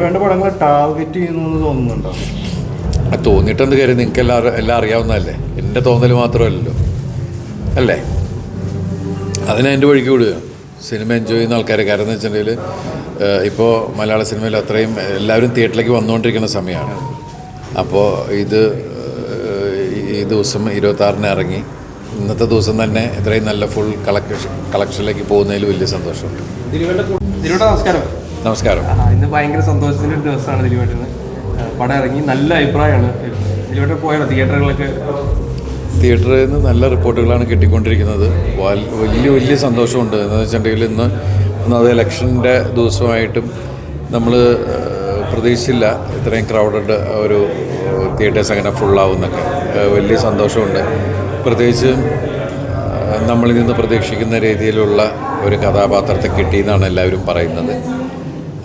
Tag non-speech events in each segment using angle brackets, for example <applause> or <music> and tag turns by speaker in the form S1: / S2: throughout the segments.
S1: വേണ്ട പടങ്ങൾ ടാർഗറ്റ് ചെയ്യുന്നു എന്ന് തോന്നുന്നുണ്ടോ
S2: തോന്നിയിട്ടെന്ത് കാര്യം? നിങ്ങൾക്ക് എല്ലാവരും എല്ലാം അറിയാവുന്നതല്ലേ? എന്റെ തോന്നൽ മാത്രമല്ലല്ലോ. അല്ലേ? അതിനെ എന്റെ വഴിക്ക് വിടുക. സിനിമ എൻജോയ് ചെയ്യുന്ന ആൾക്കാരെ. കാരണം എന്ന് വെച്ചിട്ടുണ്ടെങ്കിൽ ഇപ്പോൾ മലയാള സിനിമയിൽ അത്രയും എല്ലാവരും തിയേറ്ററിലേക്ക് വന്നുകൊണ്ടിരിക്കുന്ന സമയമാണ് അപ്പോൾ ഇത് ഈ ദിവസം ഇരുപത്താറിന് ഇറങ്ങി. ഇന്നത്തെ ദിവസം തന്നെ ഇത്രയും നല്ല ഫുൾ കളക്ഷൻ കളക്ഷനിലേക്ക് പോകുന്നതിൽ വലിയ സന്തോഷമുണ്ട്.
S3: നമസ്കാരം.
S2: നമസ്കാരം.
S3: ഇന്ന് ഭയങ്കര സന്തോഷത്തിന്റെ ഒരു ദിവസമാണ് ദിലീപേട്ടന്. പടം ഇറങ്ങി നല്ല അഭിപ്രായമാണ്. ദിലീപേട്ടൻ പോയാലോ തിയേറ്ററുകളൊക്കെ
S2: തിയേറ്ററിൽ നിന്ന് നല്ല റിപ്പോർട്ടുകളാണ് കിട്ടിക്കൊണ്ടിരിക്കുന്നത്. വലിയ വലിയ സന്തോഷമുണ്ട്. എന്ന് വെച്ചിട്ടുണ്ടെങ്കിൽ ഇന്ന് ഒന്നത് ഇലക്ഷന്റെ ദിവസമായിട്ടും നമ്മൾ പ്രതീക്ഷിച്ചില്ല ഇത്രയും ക്രൗഡഡ് ഒരു തിയേറ്റേഴ്സ് അങ്ങനെ ഫുള്ളാവുന്നൊക്കെ വലിയ സന്തോഷമുണ്ട്. പ്രത്യേകിച്ച് നമ്മളിൽ നിന്ന് പ്രതീക്ഷിക്കുന്ന രീതിയിലുള്ള ഒരു കഥാപാത്രത്തെ കിട്ടിയെന്നാണ് എല്ലാവരും പറയുന്നത്.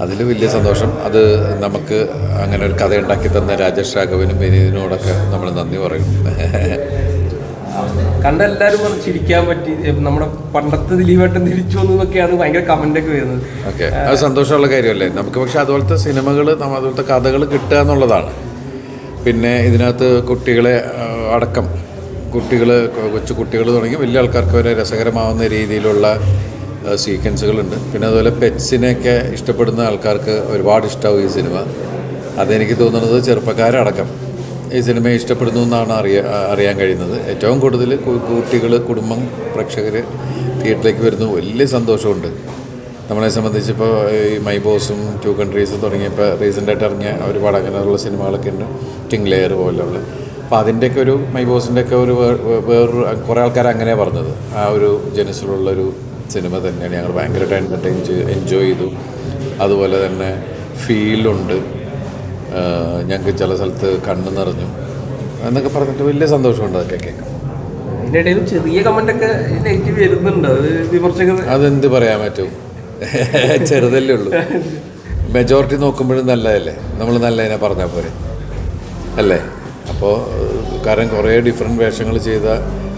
S2: അതിൽ വലിയ സന്തോഷം. അത് നമുക്ക് അങ്ങനെ ഒരു കഥ ഉണ്ടാക്കി തന്ന രാജേഷ് രാഘവനും വിനീതിനോടൊക്കെ നമ്മൾ നന്ദി പറയും.
S3: കണ്ട എല്ലാവരും പറഞ്ഞ് ചിരിക്കാൻ പറ്റി. നമ്മുടെ പണ്ടത്തെ ദിലീപേട്ടൻ തിരിച്ചു വന്നു എന്നൊക്കെയാണ് ഭയങ്കര കമന്റ് ഒക്കെ വരുന്നത്.
S2: ഓക്കെ. അത് സന്തോഷമുള്ള കാര്യമല്ലേ? നമുക്ക് പക്ഷെ അതുപോലത്തെ സിനിമകൾ നമ്മൾ അതുപോലത്തെ കഥകൾ കിട്ടുക എന്നുള്ളതാണ്. പിന്നെ ഇതിനകത്ത് കുട്ടികളെ അടക്കം കുട്ടികൾ കൊച്ചു കുട്ടികൾ തുടങ്ങി വലിയ ആൾക്കാർക്ക് വരെ രസകരമാവുന്ന രീതിയിലുള്ള സീക്വൻസുകളുണ്ട് പിന്നെ അതുപോലെ പെറ്റ്സിനെയൊക്കെ ഇഷ്ടപ്പെടുന്ന ആൾക്കാർക്ക് ഒരുപാട് ഇഷ്ടമാവും ഈ സിനിമ. അതെനിക്ക് തോന്നുന്നത് ചെറുപ്പക്കാരടക്കം ഈ സിനിമയെ ഇഷ്ടപ്പെടുന്നു എന്നാണ് അറിയ അറിയാൻ കഴിയുന്നത്. ഏറ്റവും കൂടുതൽ കുട്ടികൾ കുടുംബം പ്രേക്ഷകർ തിയേറ്ററിലേക്ക് വരുന്നു. വലിയ സന്തോഷമുണ്ട്. നമ്മളെ സംബന്ധിച്ച് ഇപ്പോൾ ഈ മൈ ബോസും ടു കൺട്രീസ് തുടങ്ങിയപ്പോൾ റീസെന്റായിട്ട് ഇറങ്ങിയ ഒരുപാട് അങ്ങനെയുള്ള സിനിമകളൊക്കെ ഉണ്ട്. കിങ് ലെയർ പോലെയുള്ള. അപ്പോൾ അതിന്റെയൊക്കെ ഒരു മൈ ബോസിന്റെയൊക്കെ ഒരു വേറൊരു കുറേ ആൾക്കാർ അങ്ങനെയാണ് പറഞ്ഞത്. ആ ഒരു ജനസിലുള്ളൊരു സിനിമ തന്നെയാണ്. ഞങ്ങൾ ഭയങ്കരമായിട്ട് എന്റർടൈൻ ചെയ്ത് എൻജോയ് ചെയ്തു. അതുപോലെ തന്നെ ഫീലുണ്ട് ഞങ്ങൾക്ക് ചില സ്ഥലത്ത് കണ്ണ് നിറഞ്ഞു. എന്നൊക്കെ പറഞ്ഞിട്ട് വലിയ സന്തോഷമുണ്ട് അതൊക്കെ കേൾക്കാം
S3: ചെറിയ നെഗറ്റീവ് വരുന്നുണ്ട്. അത് വിമർശകർ
S2: അതെന്ത് പറയാൻ പറ്റും? ചെറുതല്ലേ ഉള്ളൂ. <laughs> മെജോറിറ്റി നോക്കുമ്പോഴും നല്ലതല്ലേ? നമ്മൾ നല്ലതിനെ പറഞ്ഞാൽ പോരെ. അല്ലേ? അപ്പോൾ കാരണം കുറേ ഡിഫറെന്റ് വേഷങ്ങൾ ചെയ്ത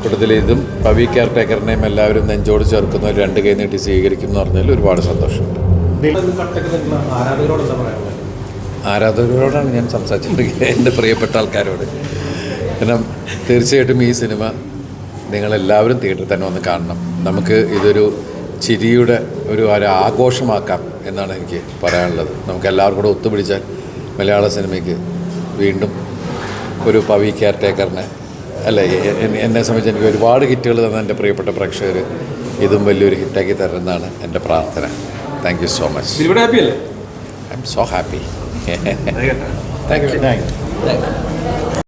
S2: കൂട്ടത്തിൽ ഇതും പവി കെയർ ടേക്കറിനെയും എല്ലാവരും നെഞ്ചോട് ചേർക്കുന്ന ഒരു രണ്ട് കൈ നീട്ടി സ്വീകരിക്കും എന്ന് പറഞ്ഞാൽ ഒരുപാട് സന്തോഷമുണ്ട്. ആരാധകരോടാണ് ഞാൻ സംസാരിച്ചിട്ടുണ്ടെങ്കിൽ എന്റെ പ്രിയപ്പെട്ട ആൾക്കാരോട്. കാരണം തീർച്ചയായിട്ടും ഈ സിനിമ നിങ്ങളെല്ലാവരും തിയേറ്ററിൽ തന്നെ വന്ന് കാണണം. നമുക്ക് ഇതൊരു ചിരിയുടെ ഒരു ഒരു ആഘോഷമാക്കാം എന്നാണ് എനിക്ക് പറയാനുള്ളത്. നമുക്ക് എല്ലാവർക്കും കൂടെ ഒത്തുപിടിച്ചാൽ മലയാള സിനിമയ്ക്ക് വീണ്ടും ഒരു പവി കെയർ ടേക്കറിന് അല്ല എന്നെ സംബന്ധിച്ച് എനിക്ക് ഒരുപാട് ഹിറ്റുകൾ തന്ന എന്റെ പ്രിയപ്പെട്ട പ്രേക്ഷകർ ഇതും വലിയൊരു ഹിറ്റാക്കി തരുന്നതാണ് എന്റെ പ്രാർത്ഥന. താങ്ക് യു സോ മച്ച്
S3: ദിലീപേട്ട ഹാപ്പി അല്ലേ?
S2: I'm so happy thank you thank you